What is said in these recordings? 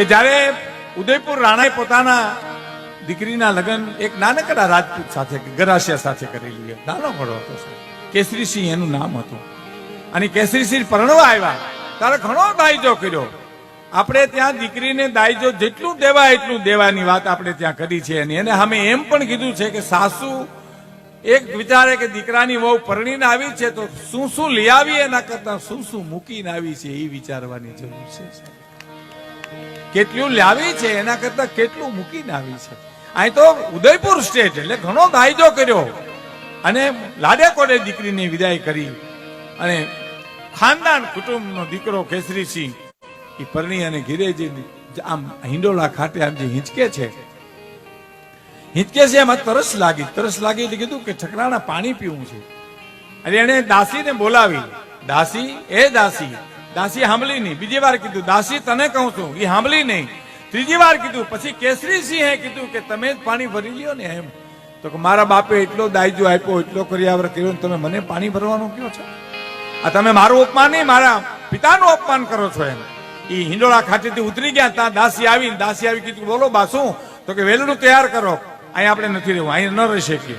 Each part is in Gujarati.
કે જ્યારે ઉદયપુર રાણાએ પોતાના દીકરીના લગ્ન એક નાનકડા રાજપૂત સાથે ગરાશિયા સાથે કરેલી. નાનો ઘડો હતો કેસરીસિંહ એનું નામ હતું. અને કેસરીસિંહ પરણવા આવ્યા. ત્યારે ઘણો દાયજો કર્યો. આપણે ત્યાં દીકરીને દાયજો જેટલું દેવા એટલું દેવાની વાત આપણે ત્યાં કરી છે. અને એને અમે એમ પણ કીધું છે કે સાસુ એક વિચારે કે દીકરાની વહુ પરણીને આવી છે તો શું શું લઈ આવી એના કરતા શું શું મૂકીને આવી છે એ વિચારવાની જરૂર છે. કેટલું લાવી છે, એના કરતા કેટલું મૂકીને આવી છે. અહીં તો ઉદયપુર સ્ટેટ એટલે ઘણો દાયદો કર્યો. અને લાડે કોડે દીકરીને વિદાય કરી. અને ખાનદાન કુટુંબનો દીકરો કેસરીસિંહ એ પરણી અને ઘીરે આમ હિંડોળા ખાતે આમ જે હિંચકે છે. હિંચકે છે એમાં તરસ લાગી. તરસ લાગી એટલે કીધું કે ઠકરાણા પાણી પીવું છે. અને એને દાસીને બોલાવી. દાસી, એ દાસી દાસી સાંભળી નહીં. બીજી વાર કીધું, દાસી, તને કહું છું. એ સાંભળી નહીં. ત્રીજી વાર કીધું, પછી કેસરી સિંહે કીધું કે તમે જ પાણી ભરી લ્યો ને એમ. તો કે, મારા બાપે એટલો દાયજો આપ્યો, એટલો કર્યાવર કર્યો તમે મને પાણી ભરવાનું કયો છો? આ તમે મારું અપમાન નહીં, મારા પિતાનું અપમાન કરો છો એમ. એ હિંડોળા ખાતેથી ઉતરી ગયા, ત્યાં દાસી આવી દાસી આવી કીધું, બોલો બાસુ. તો કે વેલણું તૈયાર કરો. અહીંયા આપણે નથી રહેવું અહીં ન રહી શકીએ.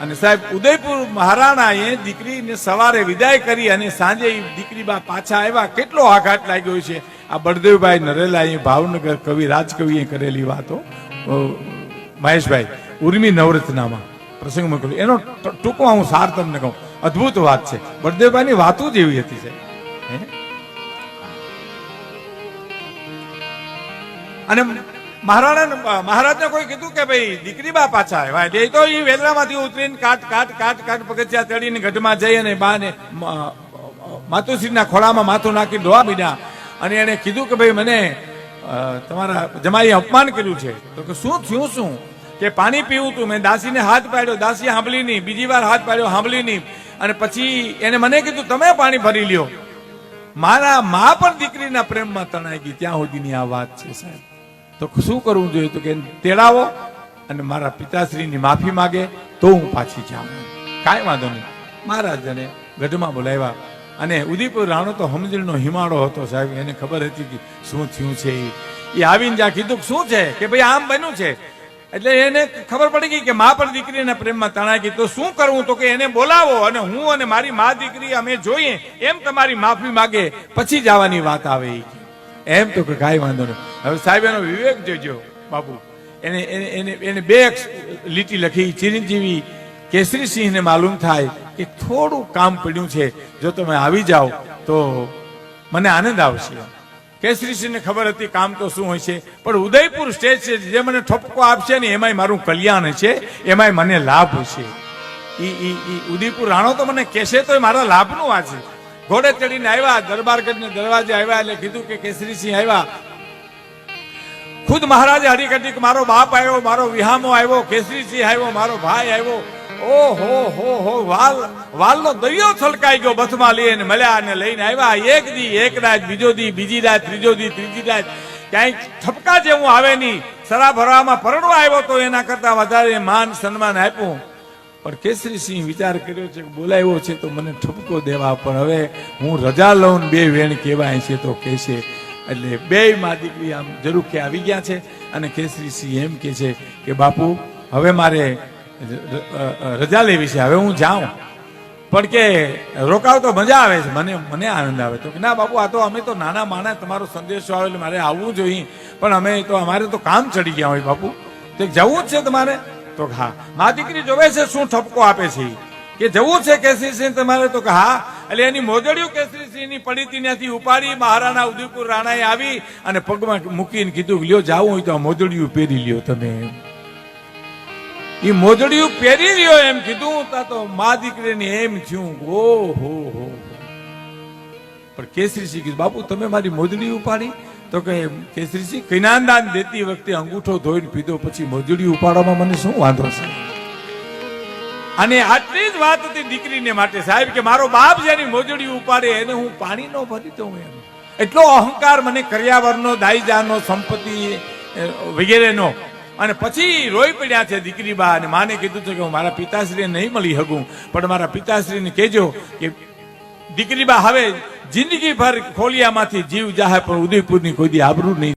અને સાહેબ, ઉદયપુર મહારાણાએ દીકરીને સવારે વિદાય કરી અને સાંજે દીકરી બા પાછા આવ્યા. કેટલો આઘાત લાગ્યો છે. આ બળદેવભાઈ નરેલા એ ભાવનગર કવિ, રાજકવિએ કરેલી વાતો. મહેશભાઈ, ઉર્મી નવરત્નામાં પ્રસંગ મોકલ્યો. એનો ટૂંકમાં હું સાર તમને કહું. અદ્ભુત વાત છે. બળદેવભાઈની વાતો જ એવી હતી, સાહેબ? અને મહારાણા મહારાજને કોઈ કીધું કે ભાઈ દીકરી બા પાછા આવ્યા. એટલે તો એ વેલરામાંથી ઉતરીને કાટ કાટ કાટ કાટ પગથિયા ચડીને ગઢમાં જઈ અને બાને માતુશ્રીના ખોળામાં માથું નાખી ધોવા બીધા અને એને કીધું કે ભાઈ, મને તમારા જમાઈએ અપમાન કર્યું છે. તો કે, શું થયું શું? કે, પાણી પીવું તું. મેં દાસીને હાથ પાડ્યો દાસી સાંભળી નહીં. બીજી વાર હાથ પાડ્યો, સાંભળી નહીં. અને પછી એને મને કીધું, તમે પાણી ભરી લ્યો. મારા મા પણ દીકરીના પ્રેમમાં તણાઈ ગઈ. ત્યાં સુધીની આ વાત છે સાહેબ. તો શું કરવું જોઈએ તો કે તેડાવો અને મારા પિતાશ્રીની માફી માગે તો હું પાછી જાઉં. કાંઈ વાંધો નહીં. મહારાજાને ગઢમાં બોલાવ્યા અને ઉદયપુર રાણો તો હમજણનો હિમાળો હતો સાહેબ, એને ખબર હતી કે શું થયું છે. એ આવીને જ્યાં કીધું શું છે? કે ભાઈ આમ બન્યું છે. એટલે એને ખબર પડી ગઈ કે મા પર દીકરીના પ્રેમમાં ગઈ. તો શું કરવું? તો કે એને બોલાવો અને હું અને મારી મા દીકરી અમે જોઈએ. એમ તમારી માફી માગે. પછી જવાની વાત આવે. એમ તો કે કાંઈ વાંધો નહીં. હવે સાહેબ, એનો વિવેક જોજો, બાપુ. એને એને એને બે લીટી લખી. ચિરંજીવી કેસરીસિંહને માલુમ થાય કે થોડું કામ પડ્યું છે. જો તમે આવી જાઓ, તો મને આનંદ આવશે. કેસરીસિંહને ખબર હતી કામ તો શું હોય છે. પણ ઉદયપુર સ્ટેજ છે, જે મને ઠપકો આપશે ને એમાંય મારું કલ્યાણ છે, એમાંય મને લાભ છે એ ઉદયપુર રાણો તો મને કહેશે તો મારા લાભનું આ છે. ઘોડે ચડીને આવ્યા દરબારગઢને દરવાજે આવ્યા એટલે કીધું કે કેસરીસિંહ આવ્યા. ખુદ મહારાજે હરિકટી મારો બાપ આવ્યો, મારો વિહામો આવ્યો, કેસરીસિંહ આવ્યો, મારો ભાઈ આવ્યો. ઓ હો હો, વાલ, વાલનો દરિયો છલકાઈ ગયો બસમાં લઈને મળ્યા અને લઈને આવ્યા. એક દી, એક રાત, બીજો દી, બીજી રાત, ત્રીજો દી, ત્રીજી રાત. ક્યાંય ઠપકા જેવું આવે નહીં. સરા ભરવામાં પરણવા આવ્યો તો એના કરતા વધારે માન સન્માન આપ્યું. પણ કેસરીસિંહ વિચાર કર્યો છે કે બોલાવ્યો છે તો મને ઠપકો દેવા, પણ હવે હું રજા લઉં બે વેણ કહેવાય છે તો કહે છે એટલે બે માં દીકરી આમ જરૂર કે આવી ગયા છે અને કેસરીસિંહ એમ કે છે કે બાપુ, હવે મારે રજા લેવી છે, હવે હું જાઉં. પણ કે રોકાવ તો મજા આવે છે, મને મને આનંદ આવે. તો ના બાપુ, આ તો અમે તો નાના માણસ, તમારો સંદેશો આવે એટલે મારે આવવું જોઈએ. પણ અમે તો, અમારે તો કામ ચડી ગયા હોય બાપુ. તો જવું જ છે તમારે. તો હા મા દીકરી જોવે છે શું ઠપકો આપે છે? કે જવું છે કેસરીસિંહ તમારે તો કે હા એટલે એની મોજડીયું કેસરીસિંહની પડી ત્યાંથી ઉપાડી મહારાણા ઉદયપુર રાણાએ આવી અને પગમાં મૂકીને કીધું, લ્યો જાવું હોય તો આ મોજડીયું પહેરી લ્યો તમે. એ મોજડીયું પહેરી લ્યો એમ કીધું તા તો મા દીકરીને એમ થયું, ઓ, હો હો. પણ કેસરીસિંહ કીધું, બાપુ, તમે મારી મોજડી ઉપાડી? તો કે કેસરીસિંહ કૈનાનદાન દેતી વખતે અંગૂઠો ધોઈને પીધો, પછી મજૂરી ઉપાડવામાં મને શું વાંધો છે? અને આટલી જ વાત હતી દીકરીને માટે, સાહેબ, કે મારો બાપ જેની મોજડી ઉપાડે, એને હું પાણી નો ભરી દઉં એમ. એટલો અહંકાર મને કર્યાવરનો દાઈજાનો સંપત્તિ વગેરેનો. અને પછી રોઈ પડ્યા છે દીકરી બા અને માને કીધું છે કે હું મારા પિતાશ્રીને નહીં મળી શકું, પણ મારા પિતાશ્રીને કહેજો કે દીકરી બા હવે જિંદગી ભર ખોલિયામાંથી જીવ જાહે પણ ઉદયપુરની કોઈ દી આબરૂ નહીં.